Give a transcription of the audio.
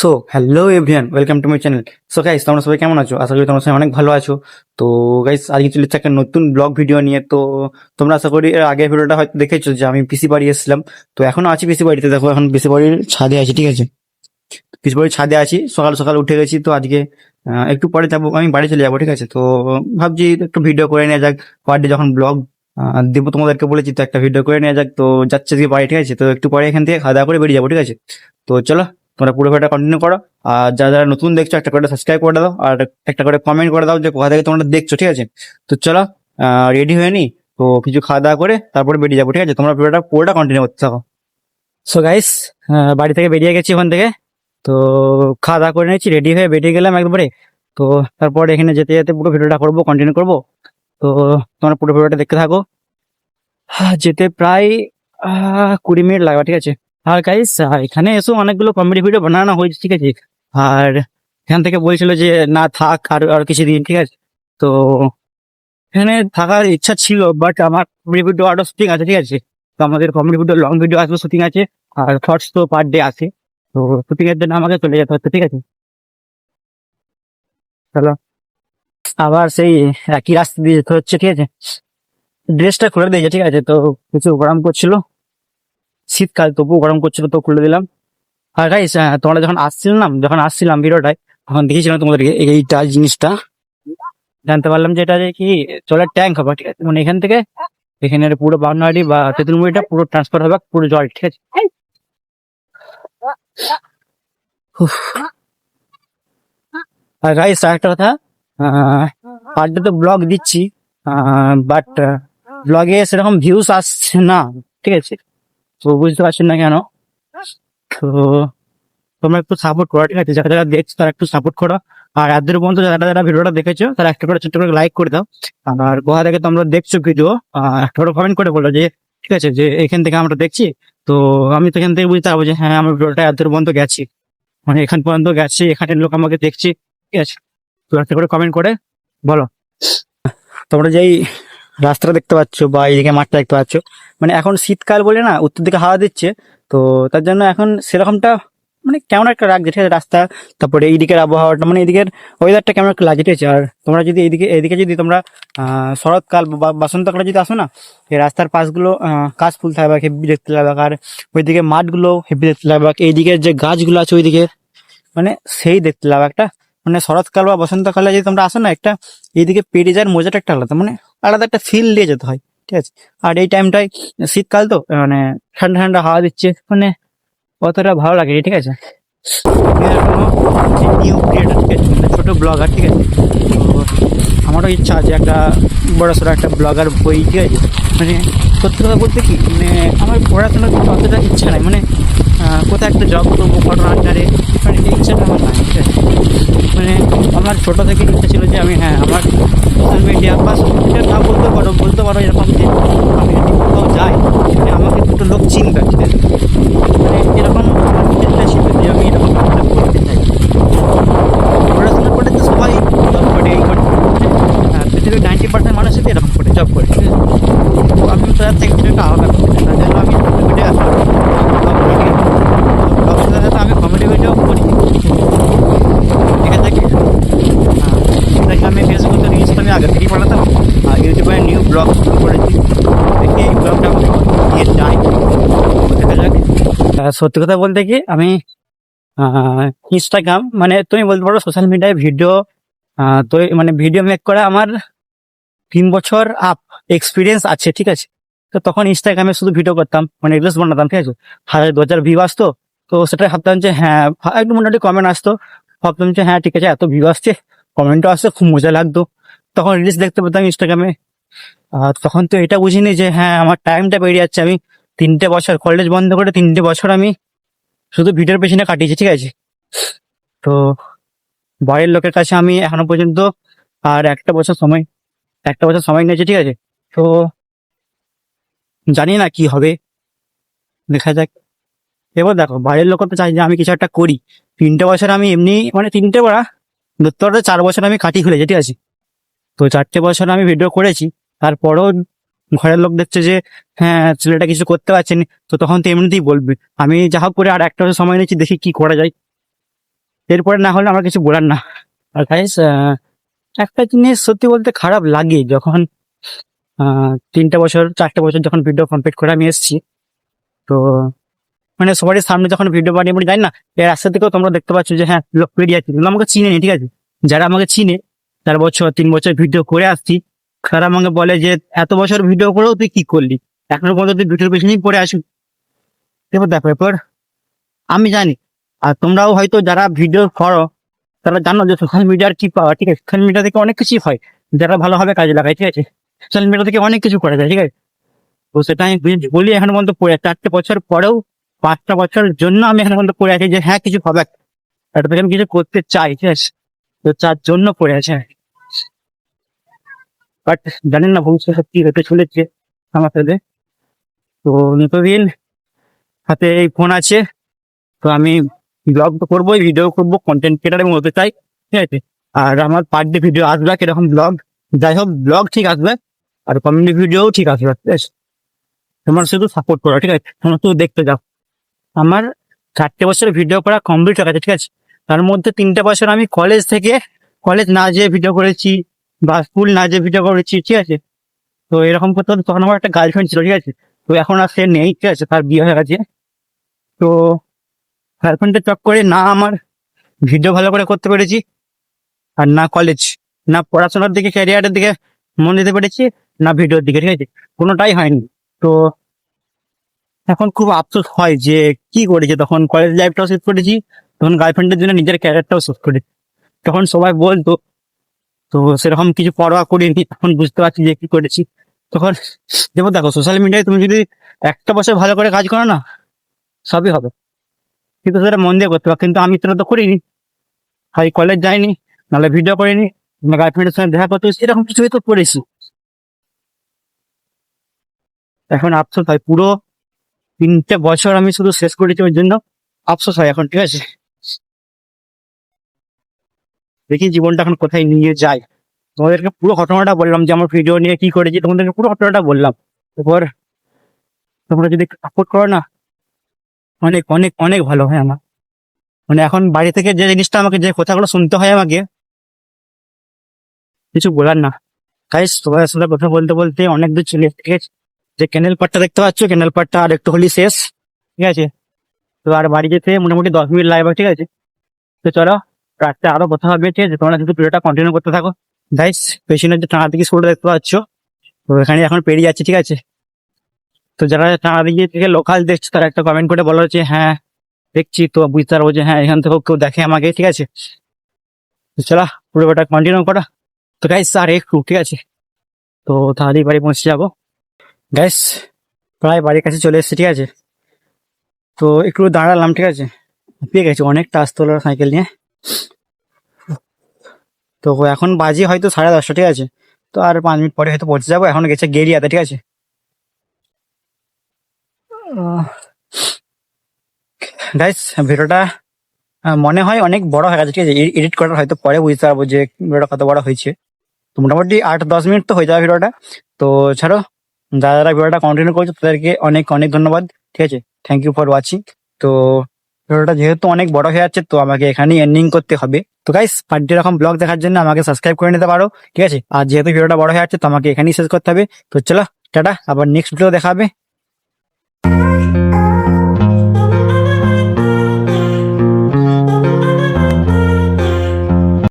So hello everyone welcome to my channel so guys তোমরা সবাই কেমন আছো? আশা করি তোমরা সবাই অনেক ভালো আছো। তো গাইস আজকে চলে একটা নতুন ব্লগ ভিডিও নিয়ে। তো, তোমরা আশা করি এর আগের ভিডিওটা হয়তো দেখেছ যে আমি পিসি বাড়ি এসেছিলাম। তো, এখনও আছি পিসি বাড়িতে। দেখো, এখন পিসি বাড়ির ছাদে আছি, ঠিক আছে? পিসি বাড়ির ছাদে আছি। সকাল সকাল উঠে গেছি। তো, আজকে একটু পরে যাব, আমি বাড়ি চলে যাব, ঠিক আছে? তো, ভাবছি একটু ভিডিও করে নেওয়া যাক। পার ডে যখন ব্লগ দেবো তোমাদেরকে বলেছি, তো একটা ভিডিও করে নেওয়া যাক। তো, যাচ্ছে আজকে বাড়ি, ঠিক আছে? তো, একটু পরে এখান থেকে খাওয়া দাওয়া করে বেরিয়ে যাব, ঠিক আছে? তো, চলো। তোমরা পুরো ভিডিওটা কন্টিনিউ করো। আর যারা যারা নতুন দেখছ, একটা করে সাবস্ক্রাইব করে দাও, আর একটা করে কমেন্ট করে দাও যে কোথা থেকে তোমরা দেখছ, ঠিক আছে? তো চলো রেডি হয়ে নি? তো কিছু খাওয়া দাওয়া করে তারপরে বেরিয়ে যাব, ঠিক আছে? তোমরা ভিডিওটা পুরোটা কন্টিনিউ করতে থাকো। সো গাইস বাড়ি থেকে বেরিয়ে গেছি ওখান থেকে। তো খাওয়া দাওয়া করে নিয়েছি রেডি হয়ে বেরিয়ে গেলাম একবারে। তো তারপর এখানে যেতে যেতে পুরো ভিডিওটা করব কন্টিনিউ করব। তো তোমরা পুরো ভিডিওটা দেখতে থাকো। যেতে প্রায় কুড়ি মিনিট লাগবে, ঠিক আছে? আর গাইস এখানে এসে, অনেকগুলো কমেডি ভিডিও বানানো হয়েছে, ঠিক আছে? আর এখান থেকে বলছিল যে, না, থাক, আর আর কিছুদিন, ঠিক আছে? তো এখানে থাকার ইচ্ছা ছিল বাট আমার কমেডি ভিডিও আরও শুটিং আছে, ঠিক আছে? তো আমাদের কমেডি ভিডিও লং ভিডিও আসবে শুটিং আছে, আর শর্টস তো পার ডে আছে। তো শুটিং এর জন্য আমাকে চলে যেতে হচ্ছে, ঠিক আছে? চলো। আবার সেই একই রাস্তা দিয়ে যেতে হচ্ছে, ঠিক আছে? ড্রেসটা খুলে দিয়েছে, ঠিক আছে? তো কিছু গরম করছিল। শীতকাল, তবুও গরম করছিল তো খুলে দিলাম। আর গাইস তোমরা যখন আসছিলাম যখন আসছিলাম ভিডিওটায়, তখন দেখেছিলাম তোমাদেরকে এই- এইটা জিনিসটা। জানতে পারলাম যে এটা যে কি জলের ট্যাঙ্ক হবে, ঠিক আছে? মানে এখান থেকে এখানে পুরো বাউন্ডারি বা তেঁতুলমুড়িটা পুরো ট্রান্সফার হবে, পুরো জল, ঠিক আছে। আর গাইস একটা কথা পার তো ব্লগ দিচ্ছি বাট ব্লগে সেরকম ভিউস আসছে না, ঠিক আছে? তো বুঝতে পারছেন না কেন? তো তোমরা একটু সাপোর্ট করো ঠিক আছে? যারা যারা দেখছ তারা একটু সাপোর্ট করো। আর এদের পর্যন্ত যারা যারা ভিডিওটা দেখেছ তারা একটা করে ছোট্ট করে লাইক করে দাও। আর কোথা থেকে তোমরা দেখছ ভিডিও একটা করে কমেন্ট করে বলো যে ঠিক আছে? যে এখান থেকে আমরা দেখছি তো আমি তো এখান থেকে বুঝতে পারব যে হ্যাঁ আমার ভিডিওটা এদের পর্যন্ত গেছি। মানে এখান পর্যন্ত গেছি এখানের লোক আমাকে দেখছি ঠিক আছে? তো একটা করে কমেন্ট করে বলো। তোমরা যেই রাস্তাটা দেখতে পাচ্ছ বা এইদিকে মাঠটা দেখতে পাচ্ছ। মানে এখন শীতকাল বলে না, উত্তর দিকে হাওয়া দিচ্ছে। তো তার জন্য এখন সেরকমটা মানে কেমন একটা লাগছে ঠিক আছে রাস্তা, তারপরে এইদিকের আবহাওয়াটা মানে এদিকের ওয়েদারটা কেমন একটা লাগছে ঠিক আছে আর তোমরা যদি এইদিকে এদিকে যদি তোমরা শরৎকাল বা বসন্তকালে যদি আসো না, এই রাস্তার পাশগুলো কাশ ফুল থাকবে হেভি দেখতে লাগবে। আর ওইদিকে মাঠগুলো হেভি দেখতে লাগবে। এইদিকে যে গাছগুলো আছে ওইদিকে মানে সেই দেখতে লাগবে। একটা মানে শরৎকাল বা বসন্তকালে যদি তোমরা আসো না, একটা এইদিকে পেরিয়ে যাওয়ার মজাটা একটা আলাদা। মানে আলাদা একটা ফিল দিয়ে যেতে হয়, ঠিক আছে? আর এই টাইমটায় শীতকাল তো মানে ঠান্ডা ঠান্ডা হাওয়া দিচ্ছে মানে অতটা ভালো লাগে ঠিক আছে? মানে ছোট ব্লগার ঠিক আছে? আমারও ইচ্ছা আছে একটা বড় সড়ো একটা ব্লগার বই, ঠিক আছে? মানে সত্যি কথা বলতে কি মানে আমার পড়াশোনার অতটা ইচ্ছা নাই মানে কোথাও একটা জব করব ফটো আন্ডারে মানে এই ইচ্ছাটা আমার নাই মানে আমার ছোটো থেকে ইচ্ছা ছিল যে আমি হ্যাঁ আমার সোশ্যাল মিডিয়া বা সোশ্যাল মিডিয়া না বলতে পারো বলতে পারো এরকম যে আমি যদি কোথাও যাই মানে আমাকে দুটো লোক চিনবে ঠিক আছে মানে এরকম চেষ্টা ছিল যে আমি এরকম একটা করতে চাই পড়াশোনা করে তো সবাই জব করে এই করে হ্যাঁ, পৃথিবীর নাইনটি পার্সেন্ট মানুষই তো এরকম করে জব করে ঠিক আছে তো আমি তাদের থেকে কিছু একটা আলাদা করতে চাই তার জন্য আমি কমেডি ভিডিও আসলাম ব্লগের সাথে সাথে আমি কমেডি ভিডিও করি ঠিক আছে কি দেখি আমি ফেসবুকে রিলস আমি আগে থেকেই বানাতাম আর ইউটিউবে নিউ ব্লগ শুরু করেছি দেখি এই ব্লগটা নিয়ে যাই দেখা যাক আহ, সত্যি কথা বলতে কি, আমি ইনস্টাগ্রাম মানে তুমি বলতে পারো সোশ্যাল মিডিয়ায় ভিডিও তো মানে ভিডিও মেক করা আমার তিন বছর আপ এক্সপিরিয়েন্স আছে, ঠিক আছে? তো তখন ইনস্টাগ্রামে শুধু ভিডিও করতাম মানে রিলস বানাতাম, ঠিক আছে? হাজার, দু হাজার ভিউ আসতো, তো সেটা ভাবতাম যে হ্যাঁ একটু মোটামুটি কমেন্ট আসতো। ভাবতাম যে হ্যাঁ ঠিক আছে, এত ভিউ আসছে কমেন্টও আসছে, খুব মজা লাগতো। তখন রিলস দেখতে পেতাম ইনস্টাগ্রামে তখন তো এটা বুঝিনি যে হ্যাঁ আমার টাইমটা বেরিয়ে যাচ্ছে। আমি তিনটে বছর কলেজ বন্ধ করে তিনটে বছর আমি শুধু ভিডিওর পেছনে কাটিয়েছি, ঠিক আছে? তো বাড়ির লোকের কাছে আমি এখনও পর্যন্ত আর একটা বছর সময়, একটা বছর সময় নিয়েছি, ঠিক আছে? তো জানি না কি হবে। দেখা যাক। এবার দেখো বাড়ির লোক তো চাই যে আমি কিছু একটা করি। তিনটে বছর আমি এমনি মানে তিনটে বড়া ধরতে চার বছর আমি কাটিয়ে ফেলেছি, ঠিক আছে? তো চারটে বছর আমি ভিডিও করেছি, তারপরেও ঘরের লোক দেখছে যে হ্যাঁ ছেলেটা কিছু করতে পারছে না তো তখন তো এমনিতেই বলবে। আমি যা হোক করে আর একটা সময় নিয়েছি, দেখি কি করা যায়। এরপরে না হলে আমার কিছু বলার না। আর গাইস একটা জিনিস সত্যি বলতে খারাপ লাগে যখন তিনটা বছর, চারটে বছর যখন ভিডিও কমপ্লিট করে আমি এসেছি। তো মানে সবারই সামনে যখন ভিডিও বানিয়ে বানিয়ে যাই না? এর রাস্তা থেকেও তোমরা দেখতে পাচ্ছ যে হ্যাঁ লোক বেরিয়ে আছে আমাকে চিনে নি, ঠিক আছে? যারা আমাকে চিনে চার বছর, তিন বছর ভিডিও করে আসছি। তারা আমাকে বলে যে, এত বছর ভিডিও করেও তুই কি করলি? এখনও পর্যন্ত তুই ভিডিওর পেছনেই পড়ে আসুন এবার দেখো, এরপর আমি জানি, আর তোমরাও হয়তো যারা ভিডিও করো, তারা জানো যে সোশ্যাল মিডিয়ার কি পাওয়া ঠিক আছে? সোশ্যাল মিডিয়া থেকে অনেক কিছুই হয়। যারা ভালোভাবে কাজে লাগায়, ঠিক আছে? সোশ্যাল মিডিয়া থেকে অনেক কিছু করা যায়, ঠিক আছে? তো সেটা আমি বলি এখন পর্যন্ত পড়ে চারটে বছর পরেও, পাঁচটা বছরের জন্য আমি এখন পর্যন্ত পড়ে আছি যে হ্যাঁ কিছু হবে। একটা থেকে আমি কিছু করতে চাই, ঠিক আছে? তো তার জন্য পড়ে আছে বাট জানেন না ভবিষ্যৎ কি হতে চলেছে আমার সাথে। তো নিতদিন হাতে এই ফোন আছে, তো আমি ব্লগ তো করবোই ভিডিও করব কন্টেন্ট ক্রিয়েটার আমি হতে চাই, ঠিক আছে? আর আমার পার ডে ভিডিও আসবে, কীরকম ব্লগ যাই হোক ব্লগ ঠিক আসবে, আর কমেডি ভিডিও ঠিক আসবে, ঠিক আছে? তোমার শুধু সাপোর্ট করো, ঠিক আছে? তোমরা শুধু দেখতে যাও। আমার চারটে বছরের ভিডিও করা কমপ্লিট হয়ে গেছে, ঠিক আছে? তার মধ্যে তিনটে বছর আমি কলেজ থেকে কলেজ না যেয়ে ভিডিও করেছি বা স্কুল না যেয়ে ভিডিও করেছি ঠিক আছে? তো এরকম করতে করতে তখন আমার একটা গার্লফ্রেন্ড ছিল, ঠিক আছে? তো এখন আর সে নেই, ঠিক আছে? তার বিয়ে হয়ে গেছে। তো গার্লফ্রেন্ডের চক করে না আমার ভিডিও ভালো করে করতে পেরেছি আর না কলেজ না পড়াশোনার দিকে ক্যারিয়ারের দিকে মন দিতে পেরেছি, না ভিডিওর দিকে, ঠিক আছে? কোনোটাই হয়নি। তো এখন খুব আফসোস হয় যে কি করেছে? তখন কলেজ লাইফটাও শেষ করেছি, তখন গার্লফ্রেন্ডের জন্য নিজের ক্যারিয়ারটাও শেষ করেছি। তখন সবাই বলতো তো সেরকম কিছু পরোয়া করিনি, এখন বুঝতে পারছি যে কি করেছি। তখন যেমন দেখো সোশ্যাল মিডিয়ায় তুমি যদি একটা বছর ভালো করে কাজ করো না, সবই হবে। কিন্তু সেটা মন দিয়ে করতে হবে, কিন্তু আমি তো করিনি। হয় কলেজ যাইনি, নাহলে ভিডিও করিনি গার্লফ্রেন্ডের সঙ্গে দেখা করতে এরকম কিছু হয়তো করেছি। এখন আফসোস হয়, পুরো তিনটে বছর আমি শুধু শেষ করেছি, ওই জন্য আফসোস হয় এখন, ঠিক আছে? দেখি জীবনটা এখন কোথায় নিয়ে যায়। তোমাদেরকে পুরো ঘটনাটা বললাম যে আমার ভিডিও নিয়ে কি করেছি তোমাদেরকে পুরো ঘটনাটা বললাম। এরপর তোমরা যদি সাপোর্ট করো না অনেক অনেক অনেক ভালো হয় আমার। মানে এখন বাড়ি থেকে যে জিনিসটা আমাকে যে কথাগুলো শুনতে হয় আমাকে কিছু বলার না। গাইস তোমার সাথে কথা বলতে বলতে অনেক দূর চলে এসেছি, যে ক্যানেল পাটটা দেখতে পাচ্ছ ক্যানেল পাটটা আর একটু হলি শেষ। ঠিক আছে? তো আর বাড়ি যেতে মোটামুটি দশ মিনিট লাগবে ঠিক আছে? তো চলো। রাত্রে আরও কথা হবে ঠিক আছে তোমরা কিন্তু ভিডিওটা কন্টিনিউ করতে থাকো। গাইস পেছনের যে টানা দিকে স্কুলটা দেখতে পাচ্ছ। তো এখানে এখন পেরিয়ে যাচ্ছে, ঠিক আছে? তো যারা টানা দিকে থেকে লোকাল দেখছে, তারা একটা কমেন্ট করে বলো যে হ্যাঁ দেখছি তো, বুঝতে পারব যে হ্যাঁ এখান থেকেও কেউ দেখে আমাকে, ঠিক আছে? তো চলো পুরো ওটা কন্টিনিউ করা। তো গাইস আর একটু, ঠিক আছে? তো তাড়াতাড়ি বাড়ি পৌঁছে যাব। গাইস প্রায় বাড়ির কাছে চলে এসেছি, ঠিক আছে? তো একটু দাঁড়ালাম, ঠিক আছে? পেয়ে গেছি, অনেকটা আসতে হলো সাইকেল নিয়ে। তো এখন বাজে হয়তো সাড়ে দশটা, ঠিক আছে? তো আর পাঁচ মিনিট পরে হয়তো পৌঁছে যাব, এখন গেছে গেরিয়াতে, ঠিক আছে? গাইস ভিডিওটা মনে হয় অনেক বড় হয়ে গেছে, ঠিক আছে? এডিট করার হয়তো পরে বুঝতে পারব যে ভিডিওটা কত বড় হয়েছে। তো মোটামুটি আট দশ মিনিট তো হয়ে যাবে ভিডিওটা। তো ছাড়ো, যারা যারা ভিডিওটা কন্টিনিউ করছ, তাদেরকে অনেক অনেক ধন্যবাদ, ঠিক আছে? থ্যাংক ইউ ফর ওয়াচিং তো ভিডিওটা যেহেতু অনেক বড় হয়ে যাচ্ছে, তো আমাকে এখানেই এন্ডিং করতে হবে। তো গাইস পার্টি রকম ব্লগ দেখার জন্য আমাকে সাবস্ক্রাইব করে নিতে পারো, ঠিক আছে? আর যেহেতু ভিডিওটা বড় হয়ে যাচ্ছে, তো আমাকে এখানেই শেষ করতে হবে। তো চলো, টাটা, আবার নেক্সট ভিডিও দেখাবে